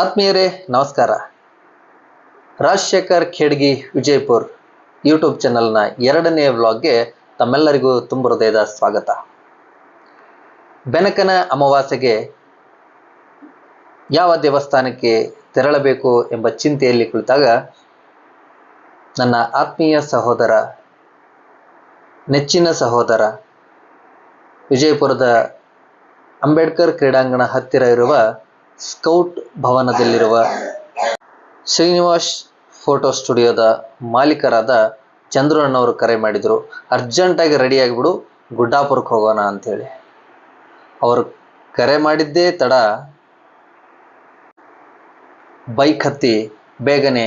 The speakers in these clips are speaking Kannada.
ಆತ್ಮೀಯರೇ, ನಮಸ್ಕಾರ. ರಾಜಶೇಖರ್ ಖೇಡ್ಗಿ, ವಿಜಯಪುರ್ ಯೂಟ್ಯೂಬ್ ಚಾನೆಲ್ನ ಎರಡನೇ ವ್ಲಾಗ್ಗೆ ತಮ್ಮೆಲ್ಲರಿಗೂ ತುಂಬ ಹೃದಯದ ಸ್ವಾಗತ. ಬೆನಕನ ಅಮಾವಾಸ್ಯೆಗೆ ಯಾವ ದೇವಸ್ಥಾನಕ್ಕೆ ತೆರಳಬೇಕು ಎಂಬ ಚಿಂತೆಯಲ್ಲಿ ಕುಳಿತಾಗ ನನ್ನ ಆತ್ಮೀಯ ಸಹೋದರ, ನೆಚ್ಚಿನ ಸಹೋದರ, ವಿಜಯಪುರದ ಅಂಬೇಡ್ಕರ್ ಕ್ರೀಡಾಂಗಣ ಹತ್ತಿರ ಇರುವ ಸ್ಕೌಟ್ ಭವನದಲ್ಲಿರುವ ಶ್ರೀನಿವಾಸ್ ಫೋಟೋ ಸ್ಟುಡಿಯೋದ ಮಾಲೀಕರಾದ ಚಂದ್ರಣ್ಣವರು ಕರೆ ಮಾಡಿದರು. ಅರ್ಜೆಂಟಾಗಿ ರೆಡಿ ಆಗಿಬಿಡು ಗುಡ್ಡಾಪುರಕ್ಕೆ ಹೋಗೋಣ ಅಂಥೇಳಿ ಅವರು ಕರೆ ಮಾಡಿದ್ದೇ ತಡ. ಬೈಕ್ ಹತ್ತಿ ಬೇಗನೆ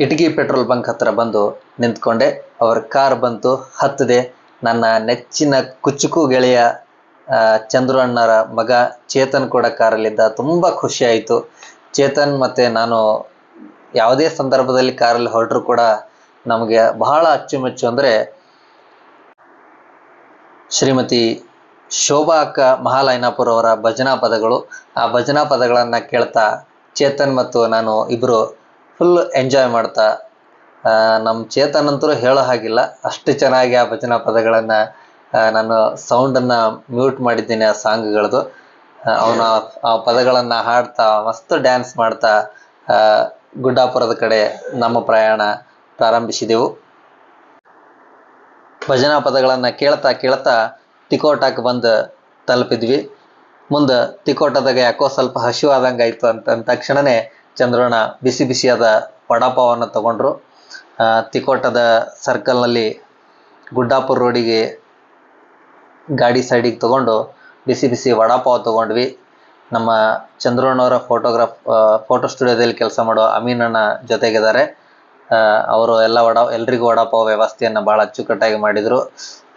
ಇಟಗಿ ಪೆಟ್ರೋಲ್ ಬಂಕ್ ಹತ್ರ ಬಂದು ನಿಂತ್ಕೊಂಡೆ. ಅವರ ಕಾರ್ ಬಂತು, ಹತ್ತದೆ. ನನ್ನ ನೆಚ್ಚಿನ ಕುಚುಕು ಗೆಳೆಯ ಚಂದ್ರು ಅಣ್ಣರ ಮಗ ಚೇತನ್ ಕೂಡ ಕಾರಲ್ಲಿದ್ದ ತುಂಬ ಖುಷಿ ಆಯಿತು. ಚೇತನ್ ಮತ್ತು ನಾನು ಯಾವುದೇ ಸಂದರ್ಭದಲ್ಲಿ ಕಾರಲ್ಲಿ ಹೊರಟರು ಕೂಡ ನಮಗೆ ಬಹಳ ಅಚ್ಚುಮೆಚ್ಚು ಅಂದರೆ ಶ್ರೀಮತಿ ಶೋಭಾ ಅಕ್ಕ ಮಹಾಲೈನಾಪುರ ಅವರ ಭಜನಾ ಪದಗಳು. ಆ ಭಜನಾ ಪದಗಳನ್ನು ಕೇಳ್ತಾ ಚೇತನ್ ಮತ್ತು ನಾನು ಇಬ್ಬರು ಫುಲ್ ಎಂಜಾಯ್ ಮಾಡ್ತಾ ನಮ್ಮ ಚೇತನ್ ಅಂತೂ ಹೇಳೋ ಹಾಗಿಲ್ಲ. ಅಷ್ಟು ಚೆನ್ನಾಗಿ ಆ ಭಜನಾ ಪದಗಳನ್ನು ನಾನು ಸೌಂಡನ್ನು ಮ್ಯೂಟ್ ಮಾಡಿದ್ದೀನಿ ಆ ಸಾಂಗ್ಗಳದು ಅವನ ಆ ಪದಗಳನ್ನ ಹಾಡ್ತಾ, ಮಸ್ತ್ ಡ್ಯಾನ್ಸ್ ಮಾಡ್ತಾ ಗುಡ್ಡಾಪುರದ ಕಡೆ ನಮ್ಮ ಪ್ರಯಾಣ ಪ್ರಾರಂಭಿಸಿದೆವು. ಭಜನಾ ಪದಗಳನ್ನ ಕೇಳ್ತಾ ಕೇಳ್ತಾ ತಿಕೋಟಕ್ಕೆ ಬಂದು ತಲುಪಿದ್ವಿ. ಮುಂದೆ ತಿಕೋಟದಾಗ ಯಾಕೋ ಸ್ವಲ್ಪ ಹಸಿವಾದಂಗೆ ಆಯಿತು ಅಂತ, ಅಂದ ತಕ್ಷಣನೇ ಚಂದ್ರಣ್ಣ ಬಿಸಿ ಬಿಸಿಯಾದ ವಡಾಪಾವನ್ನು ತಗೊಂಡ್ರು. ತಿಕೋಟದ ಸರ್ಕಲ್ನಲ್ಲಿ ಗುಡ್ಡಾಪುರ ರೋಡಿಗೆ ಗಾಡಿ ಸೈಡಿಗೆ ತಗೊಂಡು, ಬಿಸಿ ಬಿಸಿ ವಡಾಪಾವ್ ತಗೊಂಡ್ವಿ. ನಮ್ಮ ಚಂದ್ರಣ್ಣವರ ಫೋಟೋಗ್ರಾಫ್ ಫೋಟೋ ಸ್ಟುಡಿಯೋದಲ್ಲಿ ಕೆಲಸ ಮಾಡೋ ಅಮೀನಣ್ಣ ಜೊತೆಗಿದ್ದಾರೆ. ಅವರು ಎಲ್ಲ ವಡ, ಎಲ್ರಿಗೂ ವಡಾಪಾವ್ ವ್ಯವಸ್ಥೆಯನ್ನು ಭಾಳ ಅಚ್ಚುಕಟ್ಟಾಗಿ ಮಾಡಿದರು.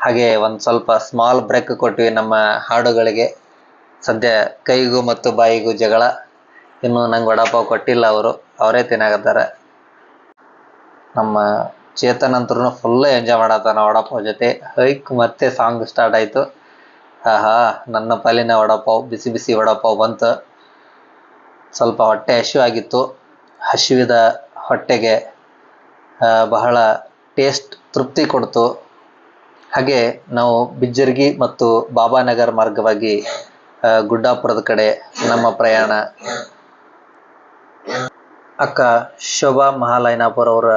ಹಾಗೆ ಒಂದು ಸ್ವಲ್ಪ ಸ್ಮಾಲ್ ಬ್ರೇಕ್ ಕೊಟ್ವಿ ನಮ್ಮ ಹಾಡುಗಳಿಗೆ. ಸದ್ಯ ಕೈಗೂ ಮತ್ತು ಬಾಯಿಗೂ ಜಗಳ. ಇನ್ನು ನಂಗೆ ವಡಾಪಾವ್ ಕೊಟ್ಟಿಲ್ಲ ಅವರು. ಅವರೇ ತಿನ್ನಾಕತ್ತಾರೆ. ನಮ್ಮ ಚೇತನ್ ಅಂತರೂ ಫುಲ್ ಎಂಜಾಯ್ ಮಾಡತ್ತಾನ ವಡಾಪಾವ್ ಜೊತೆ. ಹೈಕ್ ಮತ್ತೆ ಸಾಂಗ್ ಸ್ಟಾರ್ಟ್ ಆಯ್ತು. ಆಹಾ, ನನ್ನ ಪಾಲಿನ ವಡಾಪಾವ್, ಬಿಸಿ ಬಿಸಿ ವಡಾಪಾವ್ ಬಂತು. ಸ್ವಲ್ಪ ಹೊಟ್ಟೆ ಹಸಿವು ಆಗಿತ್ತು. ಹಸಿವಿದ ಹೊಟ್ಟೆಗೆ ಬಹಳ ಟೇಸ್ಟ್ ತೃಪ್ತಿ ಕೊಡ್ತು. ಹಾಗೆ ನಾವು ಬಿಜ್ಜರ್ಗಿ ಮತ್ತು ಬಾಬಾನಗರ್ ಮಾರ್ಗವಾಗಿ ಗುಡ್ಡಾಪುರದ ಕಡೆ ನಮ್ಮ ಪ್ರಯಾಣ. ಅಕ್ಕ ಶೋಭಾ ಮಹಾಲಯನಾಪುರ ಅವರ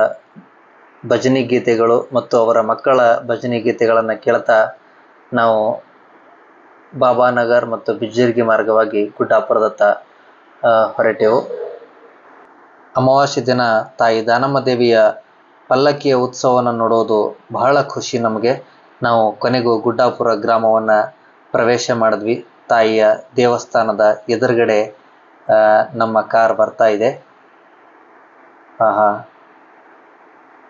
ಭಜನಿ ಗೀತೆಗಳು ಮತ್ತು ಅವರ ಮಕ್ಕಳ ಭಜನೆ ಗೀತೆಗಳನ್ನು ಕೇಳ್ತಾ ನಾವು ಬಾಬಾನಗರ್ ಮತ್ತು ಬಿಜ್ಜರ್ಗಿ ಮಾರ್ಗವಾಗಿ ಗುಡ್ಡಾಪುರದತ್ತ ಹೊರಟೆವು. ಅಮಾವಾಸ್ಯೆ ದಿನ ತಾಯಿ ದಾನಮ್ಮ ದೇವಿಯ ಪಲ್ಲಕ್ಕಿಯ ಉತ್ಸವವನ್ನು ನೋಡೋದು ಬಹಳ ಖುಷಿ ನಮಗೆ. ನಾವು ಕೊನೆಗೂ ಗುಡ್ಡಾಪುರ ಗ್ರಾಮವನ್ನು ಪ್ರವೇಶ ಮಾಡಿದ್ವಿ. ತಾಯಿಯ ದೇವಸ್ಥಾನದ ಎದುರುಗಡೆ ನಮ್ಮ ಕಾರ್ ಬರ್ತಾ ಇದೆ. ಆಹಾ.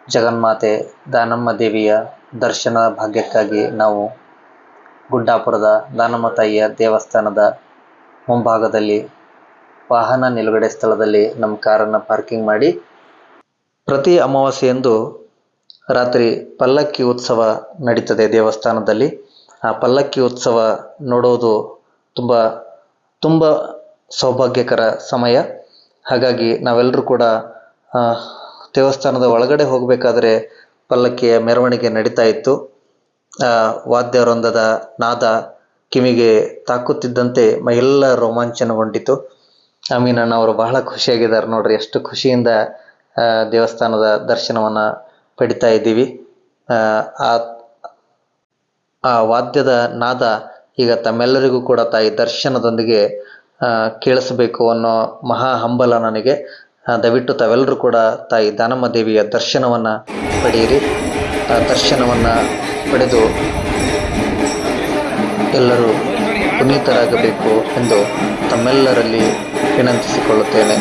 ಜಗನ್ಮಾತೆ ದಾನಮ್ಮ ದೇವಿಯ ದರ್ಶನ ಭಾಗ್ಯಕ್ಕಾಗಿ ನಾವು ಗುಡ್ಡಾಪುರದ ದಾನಮ್ಮ ತಾಯಿಯ ದೇವಸ್ಥಾನದ ಮುಂಭಾಗದಲ್ಲಿ ವಾಹನ ನಿಲುಗಡೆ ಸ್ಥಳದಲ್ಲಿ ನಮ್ಮ ಕಾರನ್ನು ಪಾರ್ಕಿಂಗ್ ಮಾಡಿ ಪ್ರತಿ ಅಮಾವಾಸ್ಯೆಯಂದು ರಾತ್ರಿ ಪಲ್ಲಕ್ಕಿ ಉತ್ಸವ ನಡೀತದೆ ದೇವಸ್ಥಾನದಲ್ಲಿ. ಆ ಪಲ್ಲಕ್ಕಿ ಉತ್ಸವ ನೋಡೋದು ತುಂಬ ತುಂಬ ಸೌಭಾಗ್ಯಕರ ಸಮಯ. ಹಾಗಾಗಿ ನಾವೆಲ್ಲರೂ ಕೂಡ ದೇವಸ್ಥಾನದ ಒಳಗಡೆ ಹೋಗಬೇಕಾದ್ರೆ ಪಲ್ಲಕ್ಕಿಯ ಮೆರವಣಿಗೆ ನಡೀತಾ ಇತ್ತು. ಆ, ವಾದ್ಯವೃಂದದ ನಾದ ಕಿವಿಗೆ ತಾಕುತ್ತಿದ್ದಂತೆ ಮೈಯೆಲ್ಲ ರೋಮಾಂಚನಗೊಂಡಿತು. ಅಮೀನಣ್ಣ ಅವರು ಬಹಳ ಖುಷಿಯಾಗಿದ್ದಾರೆ ನೋಡ್ರಿ ಎಷ್ಟು ಖುಷಿಯಿಂದ ದೇವಸ್ಥಾನದ ದರ್ಶನವನ್ನು ಪಡಿತಾ ಇದ್ದೀವಿ. ಆ, ವಾದ್ಯದ ನಾದ ಈಗ ತಮ್ಮೆಲ್ಲರಿಗೂ ಕೂಡ ತಾಯಿ ದರ್ಶನದೊಂದಿಗೆ ಕೇಳಿಸಬೇಕು ಅನ್ನೋ ಮಹಾ ಹಂಬಲ ನನಗೆ. ದಯವಿಟ್ಟು ತಾವೆಲ್ಲರೂ ಕೂಡ ತಾಯಿ ದಾನಮ್ಮ ದೇವಿಯ ದರ್ಶನವನ್ನು ಪಡೆಯಿರಿ. ಆ ದರ್ಶನವನ್ನು ಪಡೆದು ಎಲ್ಲರೂ ಪುನೀತರಾಗಬೇಕು ಎಂದು ತಮ್ಮೆಲ್ಲರಲ್ಲಿ ವಿನಂತಿಸಿಕೊಳ್ಳುತ್ತೇನೆ.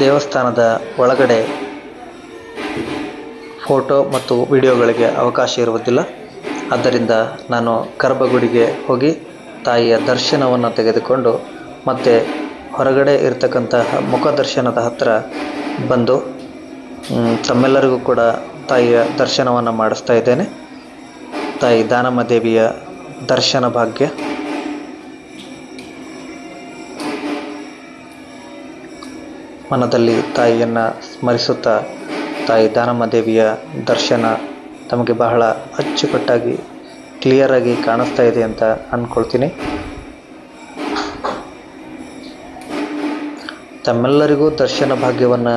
ದೇವಸ್ಥಾನದ ಒಳಗಡೆ ಫೋಟೋ ಮತ್ತು ವಿಡಿಯೋಗಳಿಗೆ ಅವಕಾಶ ಇರುವುದಿಲ್ಲ. ಆದ್ದರಿಂದ ನಾನು ಕರ್ಬಗುಡಿಗೆ ಹೋಗಿ ತಾಯಿಯ ದರ್ಶನವನ್ನು ತೆಗೆದುಕೊಂಡು ಮತ್ತೆ ಹೊರಗಡೆ ಇರತಕ್ಕಂತಹ ಮುಖ ದರ್ಶನದ ಹತ್ತಿರ ಬಂದು ತಮ್ಮೆಲ್ಲರಿಗೂ ಕೂಡ ತಾಯಿಯ ದರ್ಶನವನ್ನು ಮಾಡಿಸ್ತಾ ಇದ್ದೇನೆ. ತಾಯಿ ದಾನಮ್ಮ ದೇವಿಯ ದರ್ಶನ ಭಾಗ್ಯ. ಮನದಲ್ಲಿ ತಾಯಿಯನ್ನು ಸ್ಮರಿಸುತ್ತಾ, ತಾಯಿ ದಾನಮ್ಮ ದೇವಿಯ ದರ್ಶನ ತಮಗೆ ಬಹಳ ಅಚ್ಚುಕಟ್ಟಾಗಿ ಕ್ಲಿಯರಾಗಿ ಕಾಣಿಸ್ತಾ ಇದೆ ಅಂತ ಅಂದ್ಕೊಳ್ತೀನಿ ತಮ್ಮೆಲ್ಲರಿಗೂ ದರ್ಶನ ಭಾಗ್ಯವನ್ನು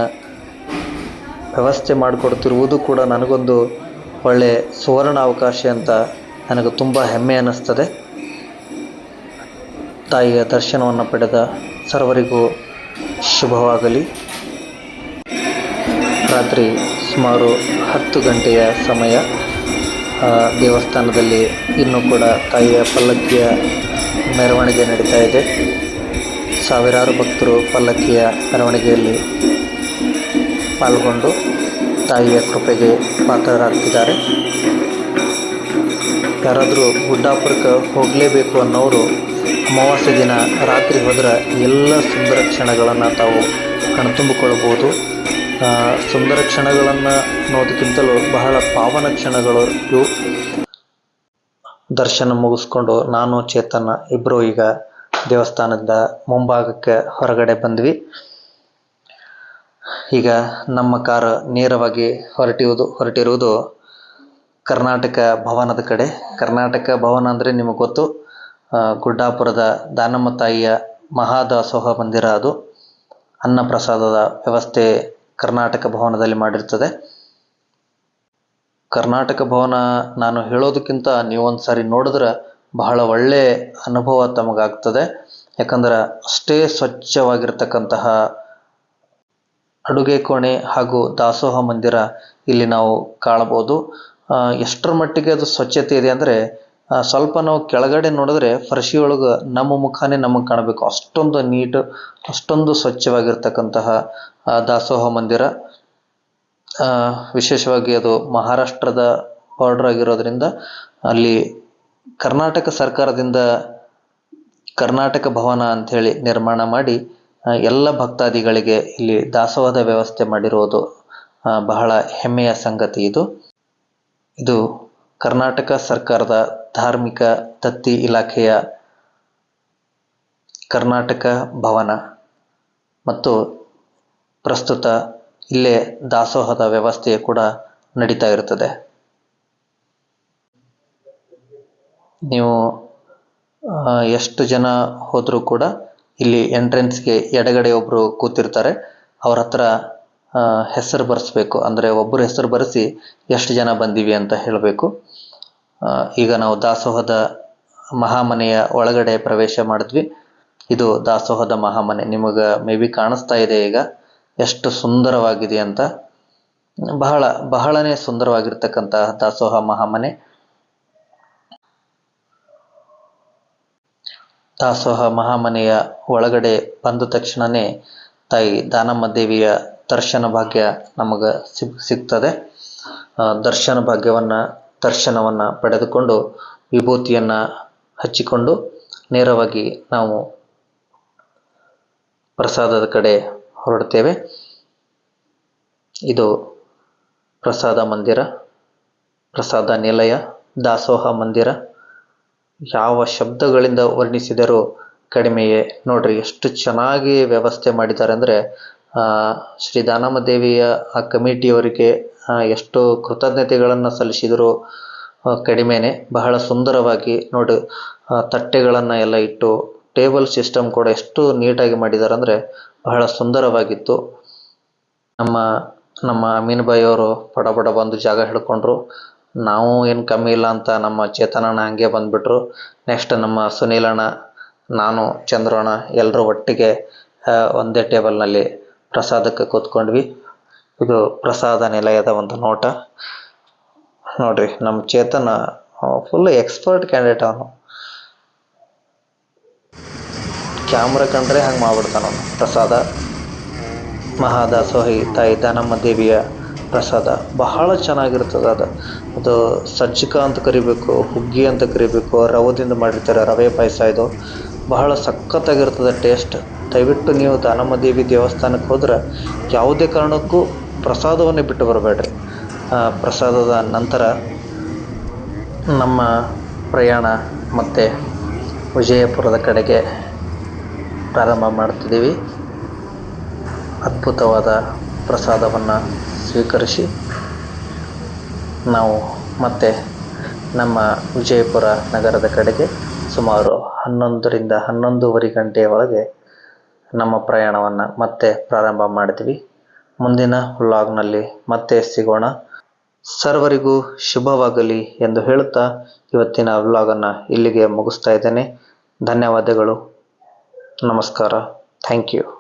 ವ್ಯವಸ್ಥೆ ಮಾಡಿಕೊಡ್ತಿರುವುದು ಕೂಡ ನನಗೊಂದು ಒಳ್ಳೆಯ ಸುವರ್ಣ ಅವಕಾಶ ಅಂತ ನನಗೆ ತುಂಬ ಹೆಮ್ಮೆ ಅನ್ನಿಸ್ತದೆ. ತಾಯಿಯ ದರ್ಶನವನ್ನು ಪಡೆದ ಸರ್ವರಿಗೂ ಶುಭವಾಗಲಿ. ರಾತ್ರಿ ಸುಮಾರು ಹತ್ತು ಗಂಟೆಯ ಸಮಯ. ದೇವಸ್ಥಾನದಲ್ಲಿ ಇನ್ನೂ ಕೂಡ ತಾಯಿಯ ಪಲ್ಲಕ್ಕಿಯ ಮೆರವಣಿಗೆ ನಡೀತಾ ಇದೆ. ಸಾವಿರಾರು ಭಕ್ತರು ಪಲ್ಲಕ್ಕಿಯ ಮೆರವಣಿಗೆಯಲ್ಲಿ ಪಾಲ್ಗೊಂಡು ತಾಯಿಯ ಕೃಪೆಗೆ ಪಾತ್ರರಾಗ್ತಿದ್ದಾರೆ. ಯಾರಾದರೂ ಗುಡ್ಡಾಪುರಕ್ಕೆ ಹೋಗಲೇಬೇಕು ಅನ್ನೋರು ಅಮಾವಾಸ್ಯೆ ದಿನ, ರಾತ್ರಿ ಹೋದರೆ ಎಲ್ಲ ಸುಂದರ ಕ್ಷಣಗಳನ್ನು ತಾವು ಕಣ್ತುಂಬಿಕೊಳ್ಳಬಹುದು ಸುಂದರ ಕ್ಷಣಗಳನ್ನು ಅನ್ನೋದಕ್ಕಿಂತಲೂ ಬಹಳ ಪಾವನ ಕ್ಷಣಗಳು ಇವು. ದರ್ಶನ ಮುಗಿಸ್ಕೊಂಡು ನಾನು, ಚೇತನ ಇಬ್ಬರು ಈಗ ದೇವಸ್ಥಾನದ ಮುಂಭಾಗಕ್ಕೆ ಹೊರಗಡೆ ಬಂದ್ವಿ. ಈಗ ನಮ್ಮ ಕಾರ್ ನೇರವಾಗಿ ಹೊರಟಿರುವುದು ಹೊರಟಿರುವುದು ಕರ್ನಾಟಕ ಭವನದ ಕಡೆ. ಕರ್ನಾಟಕ ಭವನ ಅಂದರೆ ನಿಮಗೆ ಗೊತ್ತು. ಗುಡ್ಡಾಪುರದ ದಾನಮ್ಮ ತಾಯಿಯ ಮಹಾದಾಸೋಹ ಮಂದಿರ ಅದು. ಅನ್ನ ಪ್ರಸಾದದ ವ್ಯವಸ್ಥೆ ಕರ್ನಾಟಕ ಭವನದಲ್ಲಿ ಮಾಡಿರ್ತದೆ. ಕರ್ನಾಟಕ ಭವನ ನಾನು ಹೇಳೋದಕ್ಕಿಂತ ನೀವು ಒಂದು ಸಾರಿ ನೋಡಿದ್ರೆ ಬಹಳ ಒಳ್ಳೆ ಅನುಭವ ತಮಗಾಗ್ತದೆ. ಯಾಕಂದ್ರೆ ಅಷ್ಟೇ ಸ್ವಚ್ಛವಾಗಿರ್ತಕ್ಕಂತಹ ಅಡುಗೆ ಕೋಣೆ ಹಾಗೂ ದಾಸೋಹ ಮಂದಿರ ಇಲ್ಲಿ ನಾವು ಕಾಣಬಹುದು. ಎಷ್ಟರ ಮಟ್ಟಿಗೆ ಅದು ಸ್ವಚ್ಛತೆ ಇದೆ ಅಂದರೆ ಸ್ವಲ್ಪ ನಾವು ಕೆಳಗಡೆ ನೋಡಿದ್ರೆ ಫರ್ಶಿ ಒಳಗೆ ನಮ್ಮ ಮುಖಾನೇ ನಮಗೆ ಕಾಣಬೇಕು. ಅಷ್ಟೊಂದು ನೀಟ್, ಅಷ್ಟೊಂದು ಸ್ವಚ್ಛವಾಗಿರ್ತಕ್ಕಂತಹ ದಾಸೋಹ ಮಂದಿರ. ವಿಶೇಷವಾಗಿ ಅದು ಮಹಾರಾಷ್ಟ್ರದ ಬಾರ್ಡರ್ ಆಗಿರೋದ್ರಿಂದ ಅಲ್ಲಿ ಕರ್ನಾಟಕ ಸರ್ಕಾರದಿಂದ ಕರ್ನಾಟಕ ಭವನ ಅಂಥೇಳಿ ನಿರ್ಮಾಣ ಮಾಡಿ ಎಲ್ಲ ಭಕ್ತಾದಿಗಳಿಗೆ ಇಲ್ಲಿ ದಾಸೋಹದ ವ್ಯವಸ್ಥೆ ಮಾಡಿರುವುದು ಬಹಳ ಹೆಮ್ಮೆಯ ಸಂಗತಿ ಇದು. ಇದು ಕರ್ನಾಟಕ ಸರ್ಕಾರದ ಧಾರ್ಮಿಕ ದತ್ತಿ ಇಲಾಖೆಯ ಕರ್ನಾಟಕ ಭವನ ಮತ್ತು ಪ್ರಸ್ತುತ ಇಲ್ಲೇ ದಾಸೋಹದ ವ್ಯವಸ್ಥೆ ಕೂಡ ನಡೀತಾ ಇರುತ್ತದೆ. ನೀವು ಎಷ್ಟು ಜನ ಹೋದರೂ ಕೂಡ ಇಲ್ಲಿ ಎಂಟ್ರೆನ್ಸ್ಗೆ ಎಡಗಡೆ ಒಬ್ಬರು ಕೂತಿರ್ತಾರೆ. ಅವ್ರ ಹತ್ರ ಹೆಸರು ಬರೆಸ್ಬೇಕು. ಅಂದರೆ ಒಬ್ಬರು ಹೆಸರು ಬರೆಸಿ ಎಷ್ಟು ಜನ ಬಂದೀವಿ ಅಂತ ಹೇಳಬೇಕು. ಈಗ ನಾವು ದಾಸೋಹದ ಮಹಾಮನೆಯ ಒಳಗಡೆ ಪ್ರವೇಶ ಮಾಡಿದ್ವಿ. ಇದು ದಾಸೋಹದ ಮಹಾಮನೆ. ನಿಮಗೆ ಮೇ ಬಿ ಕಾಣಿಸ್ತಾ ಇದೆ ಈಗ. ಎಷ್ಟು ಸುಂದರವಾಗಿದೆ ಅಂತ. ಬಹಳ, ಬಹಳನೇ ಸುಂದರವಾಗಿರ್ತಕ್ಕಂತಹ ದಾಸೋಹ ಮಹಾಮನೆ. ದಾಸೋಹ ಮಹಾಮನೆಯ ಒಳಗಡೆ ಬಂದ ತಕ್ಷಣನೇ ತಾಯಿ ದಾನಮ್ಮ ದೇವಿಯ ದರ್ಶನ ಭಾಗ್ಯ ನಮಗೆ ಸಿಗ್, ಸಿಗ್ತದೆ. ದರ್ಶನ ಭಾಗ್ಯವನ್ನು ದರ್ಶನವನ್ನು ಪಡೆದುಕೊಂಡು ವಿಭೂತಿಯನ್ನು ಹಚ್ಚಿಕೊಂಡು ನೇರವಾಗಿ ನಾವು ಪ್ರಸಾದದ ಕಡೆ ಹೊರಡ್ತೇವೆ. ಇದು ಪ್ರಸಾದ ಮಂದಿರ, ಪ್ರಸಾದ ನಿಲಯ, ದಾಸೋಹ ಮಂದಿರ. ಯಾವ ಶಬ್ದಗಳಿಂದ ವರ್ಣಿಸಿದರೂ ಕಡಿಮೆಯೇ. ನೋಡ್ರಿ, ಎಷ್ಟು ಚೆನ್ನಾಗಿ ವ್ಯವಸ್ಥೆ ಮಾಡಿದ್ದಾರೆ ಅಂದರೆ ಶ್ರೀ ದಾನಮ್ಮ ದೇವಿಯ ಆ ಕಮಿಟಿಯವರಿಗೆ ಎಷ್ಟು ಕೃತಜ್ಞತೆಗಳನ್ನು ಸಲ್ಲಿಸಿದರೂ ಕಡಿಮೆನೆ. ಬಹಳ ಸುಂದರವಾಗಿ ನೋಡಿ ತಟ್ಟೆಗಳನ್ನು ಎಲ್ಲ ಇಟ್ಟು, ಟೇಬಲ್ ಸಿಸ್ಟಮ್ ಕೂಡ ಎಷ್ಟು ನೀಟಾಗಿ ಮಾಡಿದ್ದಾರೆ ಅಂದರೆ ಬಹಳ ಸುಂದರವಾಗಿತ್ತು. ನಮ್ಮ ನಮ್ಮ ಅಮೀನ್ ಬಾಯಿ ಅವರು ಪಡ ಪಡ ಬಂದು ಜಾಗ ಹಿಡ್ಕೊಂಡ್ರು ನಾವು ಏನು ಕಮ್ಮಿ ಇಲ್ಲ ಅಂತ ನಮ್ಮ ಚೇತನಣ್ಣ ಹಂಗೆ ಬಂದ್ಬಿಟ್ರು. ನೆಕ್ಸ್ಟ್ ನಮ್ಮ ಸುನೀಲಣ್ಣ ನಾನು ಚಂದ್ರಣ್ಣ ಎಲ್ಲರೂ ಒಟ್ಟಿಗೆ ಒಂದೇ ಟೇಬಲ್ನಲ್ಲಿ ಪ್ರಸಾದಕ್ಕೆ ಕೂತ್ಕೊಂಡ್ವಿ. ಇದು ಪ್ರಸಾದ ನಿಲಯದ ಒಂದು ನೋಟ. ನೋಡ್ರಿ ನಮ್ಮ ಚೇತನ ಫುಲ್ ಎಕ್ಸ್ಪರ್ಟ್ ಕ್ಯಾಂಡಿಡೇಟ್ ಅವನು. ಕ್ಯಾಮ್ರಾ ಕಂಡ್ರೆ ಹಂಗೆ ಮಾಡ್ಬಿಡ್ತಾನ ಅವನು. ಪ್ರಸಾದ, ಮಹಾದಾಸೋಹಿ, ತಾಯಿ ದಾನಮ್ಮ ದೇವಿಯ ಪ್ರಸಾದ. ಬಹಳ ಚೆನ್ನಾಗಿರ್ತದೆ ಅದು. ಅದು ಸಜ್ಜಿಕ ಅಂತ ಕರಿಬೇಕು, ಹುಗ್ಗಿ ಅಂತ ಕರಿಬೇಕು, ರವದಿಂದ ಮಾಡಿರ್ತಾರೆ, ರವೆ ಪಾಯಸ ಇದು. ಬಹಳ ಸಖತ್ತಾಗಿರ್ತದೆ ಟೇಸ್ಟ್ ದಯವಿಟ್ಟು ನೀವು ದಾನಮ್ಮ ದೇವಿ ದೇವಸ್ಥಾನಕ್ಕೆ ಹೋದ್ರೆ ಯಾವುದೇ ಕಾರಣಕ್ಕೂ ಪ್ರಸಾದವನ್ನೇ ಬಿಟ್ಟು ಬರಬೇಡ್ರಿ. ಆ, ಪ್ರಸಾದದ ನಂತರ ನಮ್ಮ ಪ್ರಯಾಣ ಮತ್ತೆ ವಿಜಯಪುರದ ಕಡೆಗೆ ಪ್ರಾರಂಭ ಮಾಡ್ತಿದ್ದೀವಿ. ಅದ್ಭುತವಾದ ಪ್ರಸಾದವನ್ನು ಸ್ವೀಕರಿಸಿ ನಾವು ಮತ್ತೆ ನಮ್ಮ ವಿಜಯಪುರ ನಗರದ ಕಡೆಗೆ ಸುಮಾರು ಹನ್ನೊಂದರಿಂದ ಹನ್ನೊಂದುವರೆ ಗಂಟೆಯ ಒಳಗೆ ನಮ್ಮ ಪ್ರಯಾಣವನ್ನು ಮತ್ತೆ ಪ್ರಾರಂಭ ಮಾಡಿದ್ವಿ ಮುಂದಿನ ವ್ಲಾಗ್ನಲ್ಲಿ ಮತ್ತೆ ಸಿಗೋಣ. ಸರ್ವರಿಗೂ ಶುಭವಾಗಲಿ ಎಂದು ಹೇಳುತ್ತಾ ಇವತ್ತಿನ ವ್ಲಾಗನ್ನು ಇಲ್ಲಿಗೆ ಮುಗಿಸ್ತಾ ಇದ್ದೇನೆ. ಧನ್ಯವಾದಗಳು. ನಮಸ್ಕಾರ. Thank you